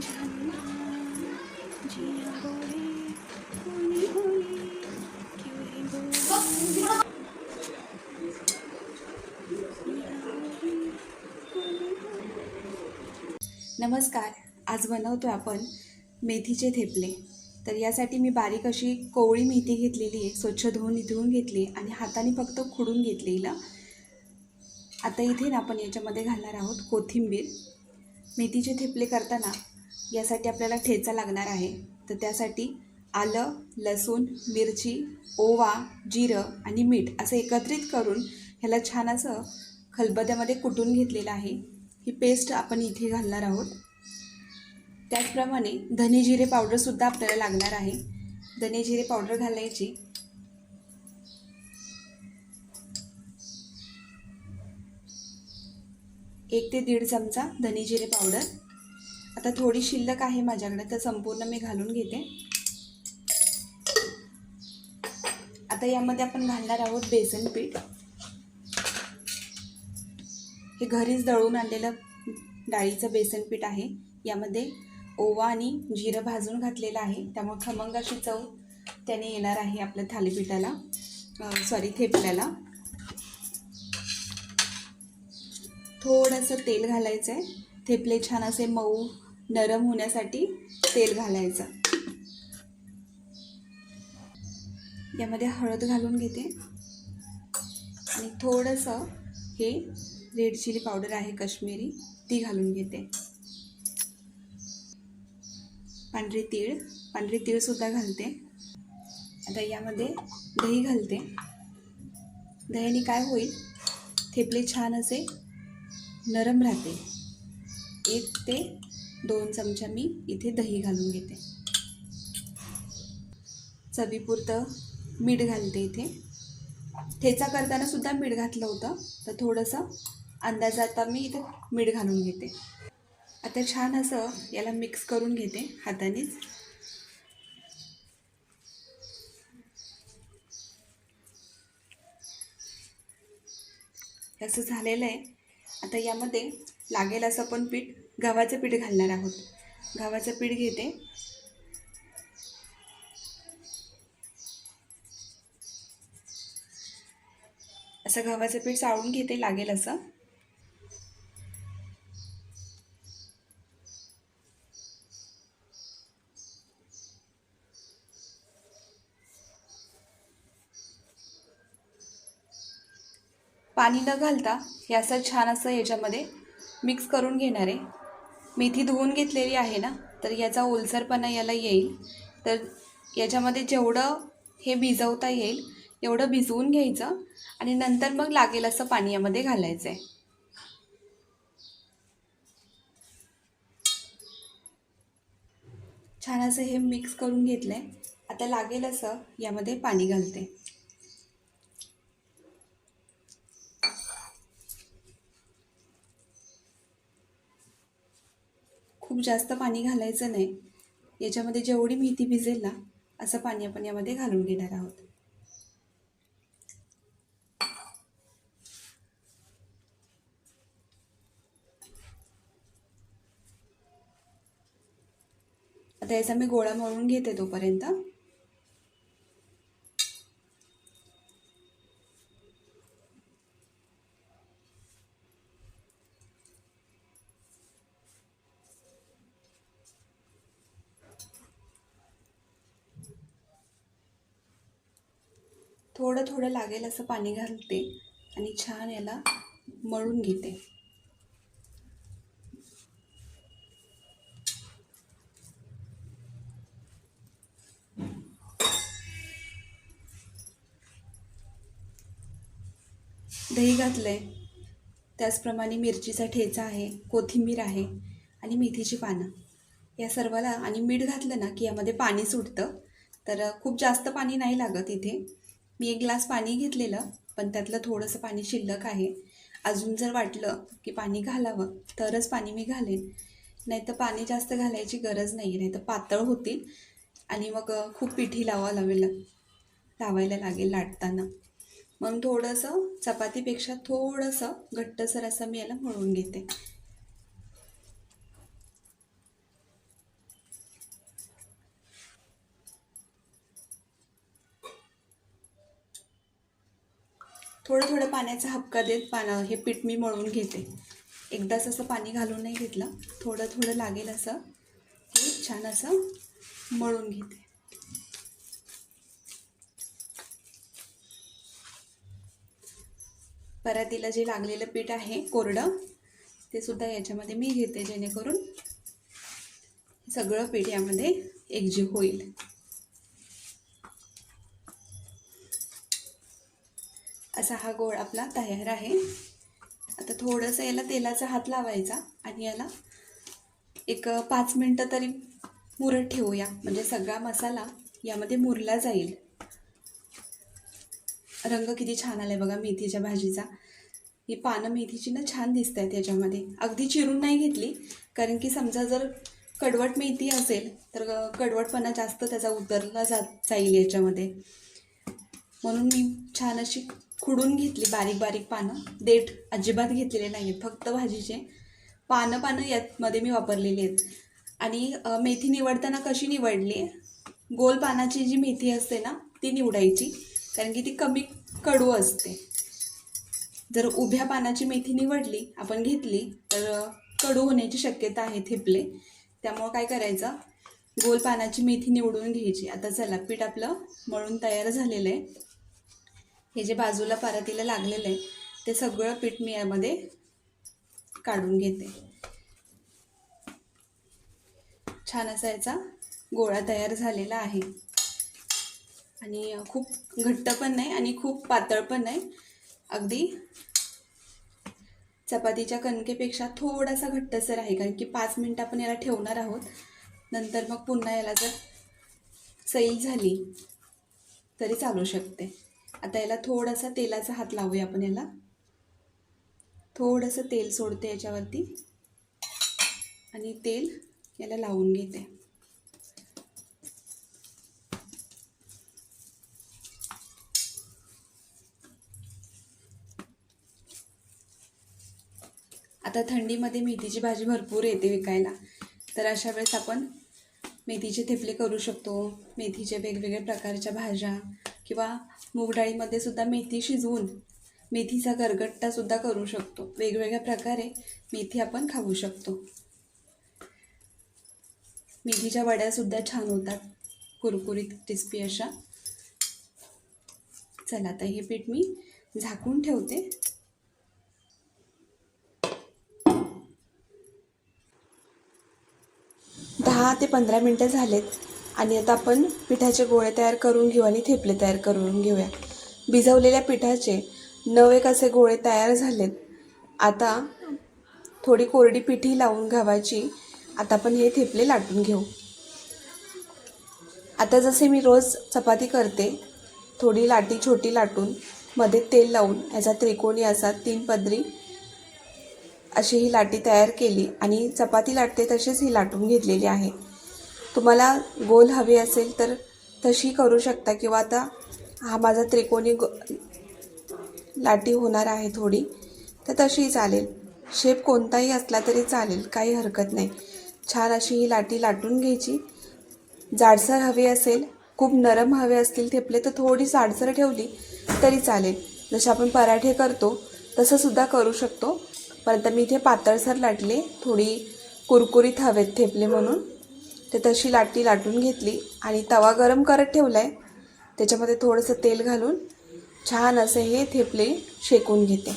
नमस्कार आज बनवतो आपण मेथीचे थेपले. तर यासाठी मी बारीक अशी कोवळी मेथी घेतलेली आहे स्वच्छ धुवून धुवून घेतली आणि हाताने फक्त खुडून घेतली हिला. आता इथे ना आपण याच्यामध्ये घालणार आहोत कोथिंबीर. मेथीचे थेपले करताना यासाठी आपल्याला ठेचा लागणार आहे. तर त्यासाठी आलं लसूण मिरची ओवा जिरं आणि मीठ असं एकत्रित करून ह्याला छान असं खलबद्यामध्ये कुटून घेतलेलं आहे. ही पेस्ट आपण इथे घालणार आहोत. त्याचप्रमाणे धने जिरे पावडरसुद्धा आपल्याला लागणार आहे. धने जिरे पावडर घालायची. एक ते दीड चमचा धने जिरे पावडर आता थोडी शिल्लक आहे माझ्याकडे तर संपूर्ण मी घालून घेते. आता यामध्ये आपण घालणार आहोत बेसन पीठ. हे घरीच दळून आणलेलं डाळीचं बेसन पीठ आहे. यामध्ये ओवा आणि जिरं भाजून घातलेलं आहे. त्यामुळे खमंग अशी चव त्याने येणार आहे आपल्या थालीपीठाला. सॉरी थेपल्याला. थोडंसं तेल घालायचं आहे थेपले छान असे मऊ नरम होण्यासाठी तेल घालायचं. यामध्ये हळद घालून घेते. आणि थोडंसं हे रेड चिली पावडर आहे काश्मीरी ती घालून घेते. पांढरी तीळ पांढरी तीळसुद्धा घालते. आता यामध्ये दही घालते. दह्याने काय होईल? थेपले छान असे नरम राहते एक ते दोन चमचा मी इथे दही घालून घेते. चवीपुरतं मीठ घालते इथे. ठेचा करताना सुद्धा मीठ घातलं होतं तर थोडंसं अंदाजात मी इथे मीठ घालून घेते. आता छान असं याला मिक्स करून घेते हातानेच. असं झालेलं आहे. आता यामध्ये लागेल असं पण पीठ गव्हाचं पीठ घालणार आहोत. गव्हाचं पीठ घेते. असं गव्हाचं पीठ चाळून घेते लागेल असं. पाणी न घालता हे असं छान असं याच्यामध्ये मिक्स करून घेणार आहे. मेथी धुवून घेतलेली आहे ना तर याचा ओलसरपणा याला येईल. तर याच्यामध्ये जेवढं हे भिजवता येईल एवढं भिजवून घ्यायचं आणि नंतर मग लागेल असं पाणी यामध्ये घालायचं आहे छान असं हे मिक्स करून घेतलं आहे आता लागेल असं यामध्ये पाणी घालते. खूप जास्त पाणी घालायचं नाही. याच्यामध्ये जेवढी मेथी भिजेल ना असं पाणी आपण यामध्ये घालून घेणार आहोत. आता याचा मी गोळा मळून घेते तोपर्यंत. थोडं थोडं लागेल असं पाणी घालते आणि छान याला मळून घेते. दही घातलं आहे त्याचप्रमाणे मिरचीचा ठेचा आहे कोथिंबीर आहे आणि मेथीची पानं. या सर्वाला आणि मीठ घातलं ना की यामध्ये पाणी सुटतं तर खूप जास्त पाणी नाही लागत इथे. मी एक ग्लास पाणी घेतलेलं पण त्यातलं थोडंसं पाणी शिल्लक आहे. अजून जर वाटलं की पाणी घालावं तरच पाणी मी घालेन. नाही तर पाणी जास्त घालायची गरज नाही नाही तर पातळ होतील आणि मग खूप पिठी लावा लावेल लावायला लागेल लाटताना. मग थोडंसं चपातीपेक्षा थोडंसं घट्टसर असं मी याला म्हणून घेते. थोडं थोडं पाण्याचा हपका देत पाना हे पीठ मी मळून घेते. एकदाच असं पाणी घालून नाही घेतलं. थोडं थोडं लागेल असं. हे छान असं मळून घेते. परातीला जे लागलेलं पीठ आहे कोरडं ते सुद्धा याच्यामध्ये मी घेते जेणेकरून सगळं पीठ यामध्ये एकजीव होईल. असा हा गोळ आपला तयार आहे. आता थोडंसं याला तेलाचा हात लावायचा आणि याला एक पाच मिनटं तरी मुरत ठेवूया. म्हणजे सगळा मसाला यामध्ये मुरला जाईल. रंग किती छान आलाय बघा मेथीच्या भाजीचा. ही पानं मेथीची ना छान दिसत आहेत याच्यामध्ये. अगदी चिरून नाही घेतली कारण की समजा जर कडवट मेथी असेल तर कडवटपणा जास्त त्याचा उतरला जात जाईल याच्यामध्ये. म्हणून मी छान अशी खुडून घेतली बारीक बारीक पानं. देठ अजिबात घेतलेले नाही आहेत फक्त भाजीचे. पानं पानं यातमध्ये मी वापरलेली आहेत. आणि मेथी निवडताना कशी निवडली? गोल पानाची जी मेथी असते ना ती निवडायची. कारण की ती कमी कडू असते. जर उभ्या पानाची मेथी निवडली आपण घेतली तर कडू होण्याची शक्यता आहे थेपले. त्यामुळं काय करायचं? गोल पानाची मेथी निवडून घ्यायची. आता चला पीठ आपलं मळून तयार झालेलं आहे. हे जे बाजूला परातीला लागलेलं आहे ते सगळं पीठ मी यामध्ये काढून घेते. छान असा याचा गोळा तयार झालेला आहे. आणि खूप घट्ट पण नाही आणि खूप पातळ पण नाही. अगदी चपातीच्या कणकेपेक्षा थोडासा घट्टसर आहे कारण की पाच मिनटं आपण याला ठेवणार आहोत. नंतर मग पुन्हा याला जर सैल झाली तरी चालू शकते. आता याला थोडासा तेलाचा हात लावूया आपण याला. थोडंसं तेल सोडते याच्यावरती. आणि तेल याला लावून घेते. आता थंडीमध्ये मेथीची भाजी भरपूर येते विकायला. तर अशा वेळेस आपण मेथीचे थेपले करू शकतो. मेथीचे वेगवेगळ्या प्रकारच्या भाज्या किंवा मूगडाळीमध्ये सुद्धा मेथी शिजवून मेथीचा गरगट्टासुद्धा करू शकतो. वेगवेगळ्या प्रकारे मेथी आपण खाऊ शकतो. मेथीच्या वड्यासुद्धा छान होतात. कुरकुरीत क्रिस्पी अशा. चला आता हे पीठ मी झाकून ठेवते. दहा ते पंधरा मिनटं झालेत. आणि आता आपण पिठाचे गोळे तयार करून घेऊ आणि थेपले तयार करून घेऊया. भिजवलेल्या पिठाचे नऊ एक असे गोळे तयार झालेत. आता थोडी कोरडी पिठी लावून गव्हाची आता आपण हे थेपले लाटून घेऊ. आता जसे मी रोज चपाती करते थोडी लाटी छोटी लाटून मध्ये तेल लावून याचा त्रिकोणी असा तीन पदरी अशी ही लाटी तयार केली आणि चपाती लाटते तशीच ही लाटून घेतलेली आहे. तुम्हाला गोल हवी असेल तर तशी करू शकता किंवा आता हा माझा त्रिकोणी गो लाटी होणार आहे थोडी तर तशीही चालेल. शेप कोणताही असला तरी चालेल काही हरकत नाही. छान अशी ही लाटी लाटून घ्यायची. जाडसर हवी असेल खूप नरम हवे असतील थेपले तर थोडी जाडसर ठेवली तरी चालेल. जसे आपण पराठे करतो तसंसुद्धा करू शकतो. परंतु मी इथे पातळसर लाटले थोडी कुरकुरीत हवेत थेपले म्हणून. ते तशी लाटी लाटून घेतली आणि तवा गरम करत ठेवला आहे त्याच्यामध्ये थोडंसं तेल घालून छान असे हे थेपले शेकून घेते.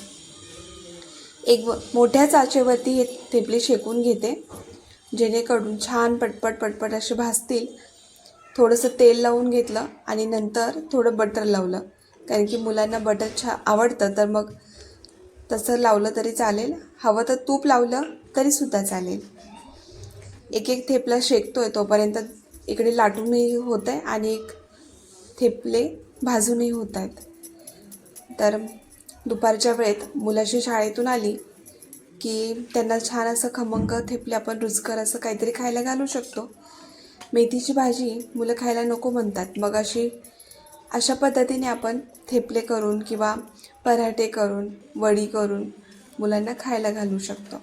एक व- मोठ्या चाचेवरती हे थेपले शेकून घेते. जेणेकरून छान पटपट पटपट असे भाजतील. थोडंसं तेल लावून घेतलं आणि नंतर थोडं बटर लावलं. कारण की मुलांना बटर छा आवडतं तर मग तसं लावलं तरी चालेल. हवं तर तूप लावलं तरीसुद्धा चालेल. एक एक थेपला शेकतोय तोपर्यंत इकडे लाटूनही होत आहे आणि एक थेपले भाजूनही होत आहेत तर दुपारच्या वेळेत मुलाशी शाळेतून आली की त्यांना छान असं खमंग थेपले आपण रुचकर असं काहीतरी खायला घालू शकतो. मेथीची भाजी मुलं खायला नको म्हणतात. मग अशी अशा पद्धतीने आपण थेपले करून किंवा पराठे करून वडी करून मुलांना खायला घालू शकतो.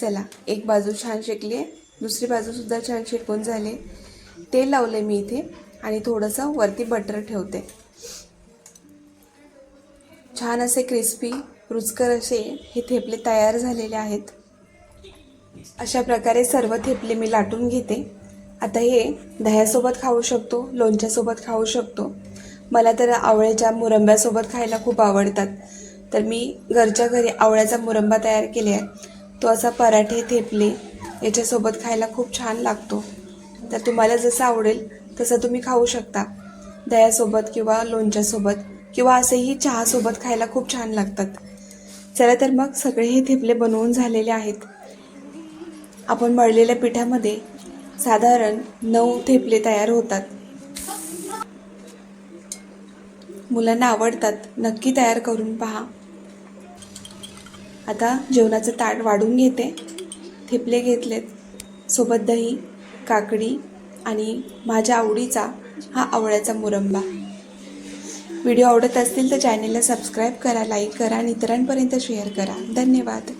चला एक बाजू छान शेकली आहे दुसरी बाजूसुद्धा छान शेकून झाले तेल लावले मी इथे आणि थोडंसं वरती बटर ठेवते. छान असे क्रिस्पी रुचकर असे हे थेपले तयार झालेले आहेत. अशा प्रकारे सर्व थेपले मी लाटून घेते. आता हे दह्यासोबत खाऊ शकतो लोणच्यासोबत खाऊ शकतो. मला तर आवळ्याच्या मुरंब्यासोबत खायला खूप आवडतात. तर मी घरच्या घरी आवळ्याचा मुरंबा तयार केले आहे. तो असा पराठे थेपले याच्यासोबत खायला खूप छान लागतो. तर तुम्हाला जसं आवडेल तसं तुम्ही खाऊ शकता. दह्यासोबत किंवा लोणच्यासोबत किंवा असेही चहासोबत खायला खूप छान लागतात. चला तर मग सगळे हे थेपले बनवून झालेले आहेत. आपण मळलेल्या पिठामध्ये साधारण नऊ थेपले तयार होतात. मुलांना आवडतात. नक्की तयार करून पहा. आता जेवणाचं ताट वाढून घेते. थेपले घेतलेत. सोबत दही काकडी आणि माझ्या आवडीचा हा आवळ्याचा मुरंबा. व्हिडिओ आवडत असतील तर चॅनेलला सबस्क्राईब करा लाईक करा आणि इतरांपर्यंत शेअर करा. धन्यवाद.